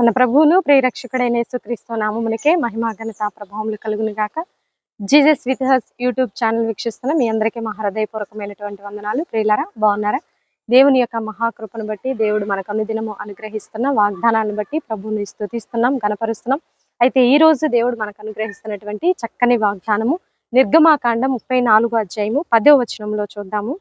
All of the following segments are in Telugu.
మన ప్రభువును ప్రియరక్షకుడైన యేసుక్రీస్తు నామములకే మహిమా ఘనత ప్రభావములు కలుగును గాక. Jesus with us YouTube channel వీక్షిస్తున్న మీ అందరికీ మా హృదయపూర్వకమైనటువంటి వందనాలు. ప్రియులారా బాగున్నారా? దేవుని యొక్క మహాకృపను బట్టి దేవుడు మనకు అనుదినము అనుగ్రహిస్తున్న వాగ్దానాన్ని బట్టి ప్రభువుని స్థుతిస్తున్నాం గనపరుస్తున్నాం అయితే ఈ రోజు దేవుడు మనకు అనుగ్రహిస్తున్నటువంటి చక్కని వాగ్దానము నిర్గమాకాండ ముప్పై నాలుగు అధ్యాయము పదో వచనంలో చూద్దాము.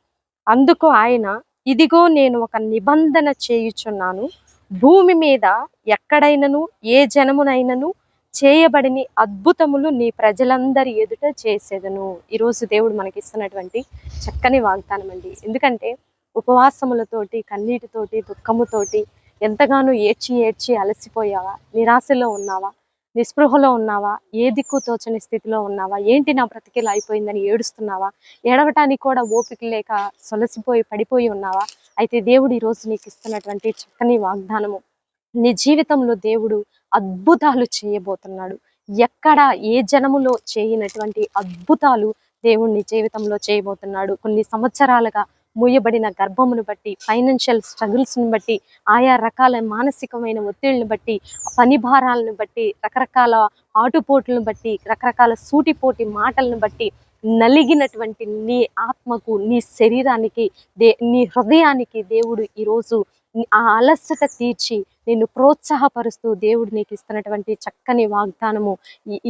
అందుకు ఆయన ఇదిగో నేను ఒక నిబంధన చేయుచున్నాను భూమి మీద ఎక్కడైనను ఏ జనమునైనను చేయబడిని అద్భుతములు నీ ప్రజలందరి ఎదుట చేసేదను. ఈరోజు దేవుడు మనకి ఇస్తున్నటువంటి చక్కని వాగ్దానం అండి ఎందుకంటే ఉపవాసములతోటి కన్నీటితోటి దుఃఖముతోటి ఎంతగానో ఏడ్చి ఏడ్చి అలసిపోయావా? నిరాశలో ఉన్నావా? నిస్పృహలో ఉన్నావా? ఏ దిక్కు తోచని స్థితిలో ఉన్నావా? ఏంటి నా బ్రతికిలా అయిపోయిందని ఏడుస్తున్నావా? ఏడవటానికి కూడా ఓపిక లేక సొలసిపోయి పడిపోయి ఉన్నావా? అయితే దేవుడు ఈరోజు రోజు నీకు ఇస్తున్నటువంటి చక్కని వాగ్దానము. నీ జీవితంలో దేవుడు అద్భుతాలు చేయబోతున్నాడు. ఎక్కడ ఏ జనములో చేయనటువంటి అద్భుతాలు దేవుడు నీ జీవితంలో చేయబోతున్నాడు. కొన్ని సంవత్సరాలుగా మూయబడిన గర్భమును బట్టి ఫైనాన్షియల్ స్ట్రగుల్స్ని బట్టి ఆయా రకాల మానసికమైన ఒత్తిళ్ళని బట్టి పని భారాలను బట్టి రకరకాల ఆటుపోట్లను బట్టి రకరకాల సూటిపోటి మాటలను బట్టి నలిగినటువంటి నీ ఆత్మకు నీ శరీరానికి దే నీ హృదయానికి దేవుడు ఈరోజు ఆ అలసట తీర్చి నిన్ను ప్రోత్సాహపరుస్తూ దేవుడు నీకు ఇస్తున్నటువంటి చక్కని వాగ్దానము.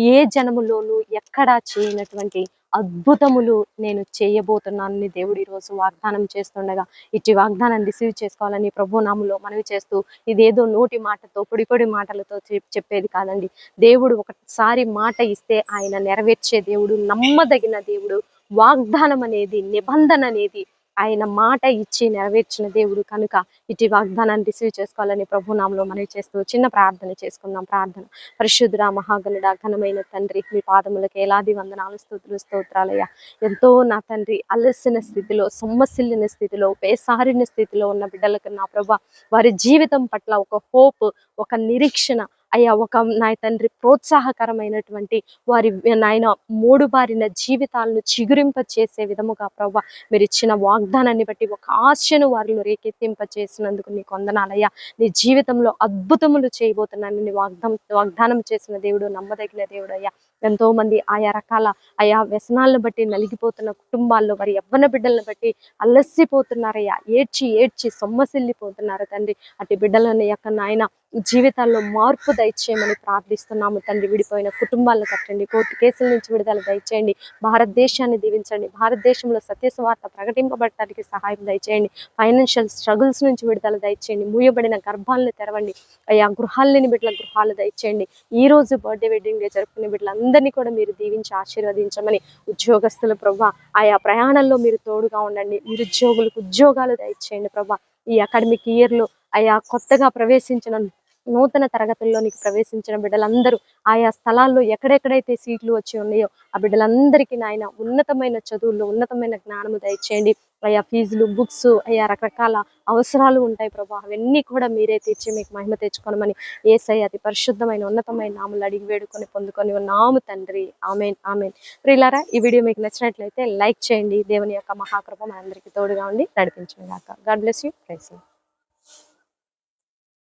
ఏ జనములోనూ ఎక్కడా చేయనటువంటి అద్భుతములు నేను చేయబోతున్నానని దేవుడు ఈరోజు వాగ్దానం చేస్తుండగా ఇటు వాగ్దానాన్ని రిసీవ్ చేసుకోవాలని ప్రభు నాములో మనవి చేస్తూ ఇదేదో నోటి మాటతో పొడి పొడి మాటలతో చెప్పేది కాదండి. దేవుడు ఒకసారి మాట ఇస్తే ఆయన నెరవేర్చే దేవుడు నమ్మదగిన దేవుడు వాగ్దానం అనేది నిబంధన అనేది ఆయన మాట ఇచ్చి నెరవేర్చిన దేవుడు కనుక ఇటు వాగ్దానాన్ని రిసీవ్ చేసుకోవాలని ప్రభునామంలో మనవి చేస్తూ చిన్న ప్రార్థన చేసుకుందాం. ప్రార్థన. పరిశుద్ధుడ మహాగణుడ ఘనమైన తండ్రి మీ పాదములకు ఏలాది వందనాలు స్తోత్రులు స్తోత్రాలయ్య. ఎంతో నా తండ్రి అలసిన స్థితిలో సొమ్మసిల్లిన స్థితిలో పేసారిన స్థితిలో ఉన్న బిడ్డలకు నా ప్రభా వారి జీవితం పట్ల ఒక హోప్ ఒక నిరీక్షణ అయ్యా ఒక నా తండ్రి ప్రోత్సాహకరమైనటువంటి వారి నాయన మూడు బారిన జీవితాలను చిగురింప చేసే విధముగా ప్రభా మీరు ఇచ్చిన వాగ్దానాన్ని బట్టి ఒక ఆశను వారిలో రేకెత్తింప చేసినందుకు నీకు వందనాలయ్యా. నీ జీవితంలో అద్భుతములు చేయబోతున్నాను నీ వాగ్దానం వాగ్దానం చేసిన దేవుడు నమ్మదగిన దేవుడు అయ్యా. ఎంతో మంది ఆయా రకాల ఆయా వ్యసనాలను బట్టి నలిగిపోతున్న కుటుంబాల్లో వారి యవ్వన బిడ్డలను బట్టి అలసిపోతున్నారయ్యా. ఏడ్చి ఏడ్చి సొమ్మసిల్లిపోతున్నారు తండ్రి. అటు బిడ్డలను యొక్క నాయన జీవితాల్లో మార్పు దయచేయమని ప్రార్థిస్తున్నాము తండ్రి. విడిపోయిన కుటుంబాలను కట్టండి. కోర్టు కేసుల నుంచి విడుదల దయచేయండి. భారతదేశాన్ని దీవించండి. భారతదేశంలో సత్యస్వార్త ప్రకటింపబడటానికి సహాయం దయచేయండి. ఫైనాన్షియల్ స్ట్రగుల్స్ నుంచి విడుదల దయచేయండి. మూయబడిన గర్భాలను తెరవండి. అయ్యా గృహాలు లేని బిడ్డల గృహాలు దయచేయండి. ఈ రోజు బర్త్డే వెడ్డింగ్ డే జరుపుకునే బిడ్డలందరినీ కూడా మీరు దీవించి ఆశీర్వదించమని ఉద్యోగస్తులు ప్రభా ఆయా ప్రయాణంలో మీరు తోడుగా ఉండండి. నిరుద్యోగులకు ఉద్యోగాలు దయచేయండి ప్రభా. ఈ అకాడమిక్ ఇయర్లో ఆయా కొత్తగా ప్రవేశించిన నూతన తరగతుల్లోనికి ప్రవేశించిన బిడ్డలందరూ ఆయా స్థలాల్లో ఎక్కడెక్కడైతే సీట్లు వచ్చి ఉన్నాయో ఆ బిడ్డలందరికీ నాయన ఉన్నతమైన చదువుల్లో ఉన్నతమైన జ్ఞానము దయచేయండి. అయ్యా ఫీజులు బుక్స్ అయ్యా రకరకాల అవసరాలు ఉంటాయి ప్రభా. అవన్నీ కూడా మీరే తీర్చి మీకు మహిమ తెచ్చుకోనమని ఏసై అతి పరిశుద్ధమైన ఉన్నతమైన నాములు అడిగి వేడుకొని పొందుకొని నాము తండ్రి. Amen amen. ప్రియులారా ఈ వీడియో మీకు నచ్చినట్లయితే లైక్ చేయండి. దేవుని యొక్క మహాకృప మనందరికీ తోడుగా ఉండి నడిపించండి గాక గాడ్ బ్లెస్ యూ. ప్రైస్